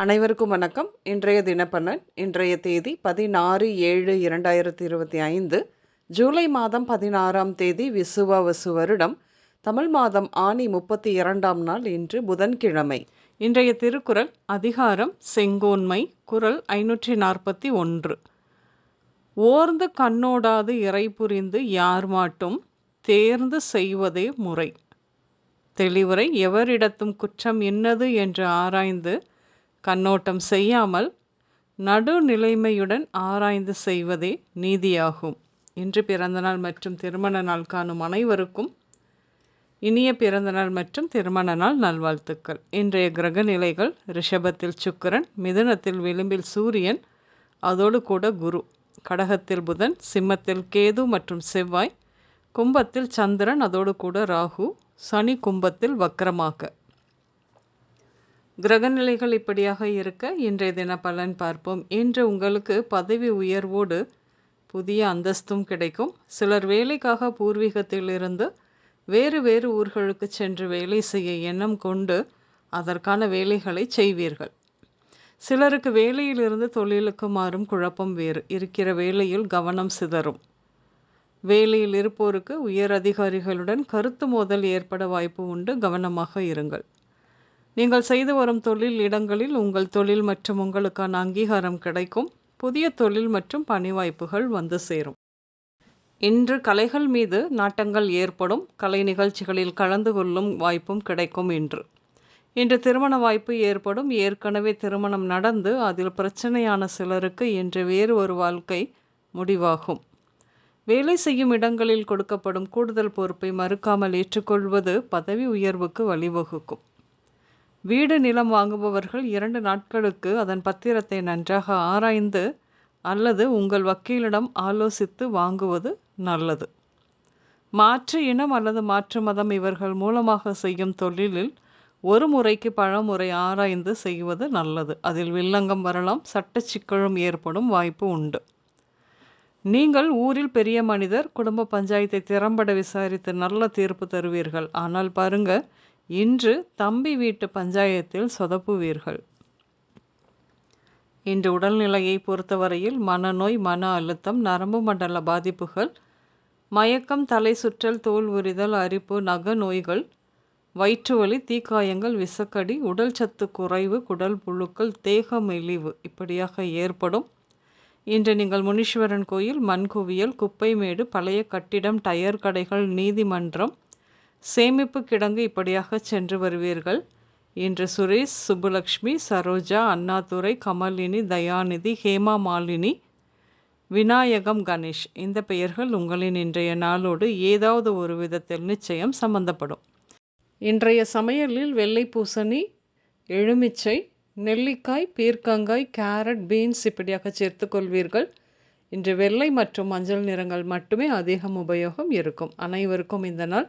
அனைவருக்கும் வணக்கம். இன்றைய தினப்பலன் இன்றைய தேதி பதினாறு ஏழு இரண்டாயிரத்தி இருபத்தி ஐந்து ஜூலை மாதம் பதினாறாம் தேதி விசுவாவசு வருடம் தமிழ் மாதம் ஆணி முப்பத்தி இரண்டாம் நாள் இன்று புதன்கிழமை. இன்றைய திருக்குறள் அதிகாரம் செங்கோன்மை குரல் ஐநூற்றி நாற்பத்தி ஒன்று. ஓர்ந்து கண்ணோடாது இறை புரிந்து யார் மாட்டும் தேர்ந்து செய்வதே முறை. தெளிவுரை எவரிடத்தும் குற்றம் என்னது என்று ஆராய்ந்து கண்ணோட்டம் செய்யாமல் நடுநிலைமையுடன் ஆராய்ந்து செய்வதே நீதியாகும். இன்று பிறந்தநாள் மற்றும் திருமண நாள் காணும் அனைவருக்கும் இனிய பிறந்தநாள் மற்றும் திருமண நாள் நல்வாழ்த்துக்கள். இன்றைய கிரக நிலைகள் ரிஷபத்தில் சுக்கரன் மிதுனத்தில் விளிம்பில் சூரியன் அதோடு கூட குரு. கடகத்தில் புதன் சிம்மத்தில் கேது மற்றும் செவ்வாய் கும்பத்தில் சந்திரன் அதோடு கூட ராகு சனி கும்பத்தில் வக்கரமாக. கிரகநிலைகள் இப்படியாக இருக்க இன்றைய தின பலன் பார்ப்போம் இன்று உங்களுக்கு பதவி உயர்வோடு புதிய அந்தஸ்தும் கிடைக்கும். சிலர் வேலைக்காக பூர்வீகத்திலிருந்து வேறு வேறு ஊர்களுக்கு சென்று வேலை செய்ய எண்ணம் கொண்டு அதற்கான வேலைகளை செய்வீர்கள். சிலருக்கு வேலையிலிருந்து தொழிலுக்கு மாறும் குழப்பம் வேறு. இருக்கிற வேலையில் கவனம் சிதறும். வேலையில் இருப்போருக்கு உயர் அதிகாரிகளுடன் கருத்து மோதல் ஏற்பட வாய்ப்பு உண்டு. கவனமாக இருங்கள். நீங்கள் செய்து வரும் தொழில் இடங்களில் உங்கள் தொழில் மற்றும் உங்களுக்கான அங்கீகாரம் கிடைக்கும். புதிய தொழில் மற்றும் பணி வாய்ப்புகள் வந்து சேரும். இன்று கலைகள் மீது நாட்டங்கள் ஏற்படும். கலை நிகழ்ச்சிகளில் கலந்து கொள்ளும் வாய்ப்பும் கிடைக்கும் இன்று. இன்று திருமண வாய்ப்பு ஏற்படும். ஏற்கனவே திருமணம் நடந்து அதில் பிரச்சனையான சிலருக்கு இன்று வேறு ஒரு வாழ்க்கை முடிவாகும். வேலை செய்யும் இடங்களில் கொடுக்கப்படும் கூடுதல் பொறுப்பை மறுக்காமல் ஏற்றுக்கொள்வது பதவி உயர்வுக்கு வழிவகுக்கும். வீடு நிலம் வாங்குபவர்கள் இரண்டு நாட்களுக்கு அதன் பத்திரத்தை நன்றாக ஆராய்ந்து அல்லது உங்கள் வக்கீலிடம் ஆலோசித்து வாங்குவது நல்லது. மாற்று இனம் அல்லது மாற்று மதம் இவர்கள் மூலமாக செய்யும் தொழிலில் ஒரு முறைக்கு பழமுறை ஆராய்ந்து செய்வது நல்லது. அதில் வில்லங்கம் வரலாம் சட்ட சிக்கலும் ஏற்படும் வாய்ப்பு உண்டு. நீங்கள் ஊரில் பெரிய மனிதர் குடும்ப பஞ்சாயத்தை திறம்பட விசாரித்து நல்ல தீர்ப்பு தருவீர்கள். ஆனால் பாருங்கள் இன்று தம்பி வீட்டு பஞ்சாயத்தில் சொதப்புவீர்கள். இன்று உடல்நிலையை பொறுத்தவரையில் மனநோய் மன அழுத்தம் நரம்பு மண்டல பாதிப்புகள் மயக்கம் தலை சுற்றல் தோல் உரிதல் அரிப்பு நக நோய்கள் வயிற்றுவலி தீக்காயங்கள் விசக்கடி உடல் சத்து குறைவு குடல் புழுக்கள் தேக மெலிவு இப்படியாக ஏற்படும். இன்று நீங்கள் முனீஸ்வரன் கோயில் மண்குவியல் குப்பைமேடு பழைய கட்டிடம் டயர் கடைகள் நீதிமன்றம் சேமிப்பு கிடங்கு இப்படியாக சென்று வருவீர்கள்? இன்று சுரேஷ் சுப்புலக்ஷ்மி சரோஜா அண்ணாதுரை கமலினி தயாநிதி ஹேமா மாலினி விநாயகம் கணேஷ் இந்த பெயர்கள் உங்களின் இன்றைய நாளோடு ஏதாவது ஒரு விதத்தில் நிச்சயம் சம்பந்தப்படும். இன்றைய சமையலில் வெள்ளை பூசணி எலுமிச்சை நெல்லிக்காய் பீர்க்கங்காய் கேரட் பீன்ஸ் இப்படியாக சேர்த்துக்கொள்வீர்கள் இன்று வெள்ளை மற்றும் மஞ்சள் நிறங்கள் மட்டுமே அதிகம் உபயோகம் இருக்கும். அனைவருக்கும் இந்த நாள்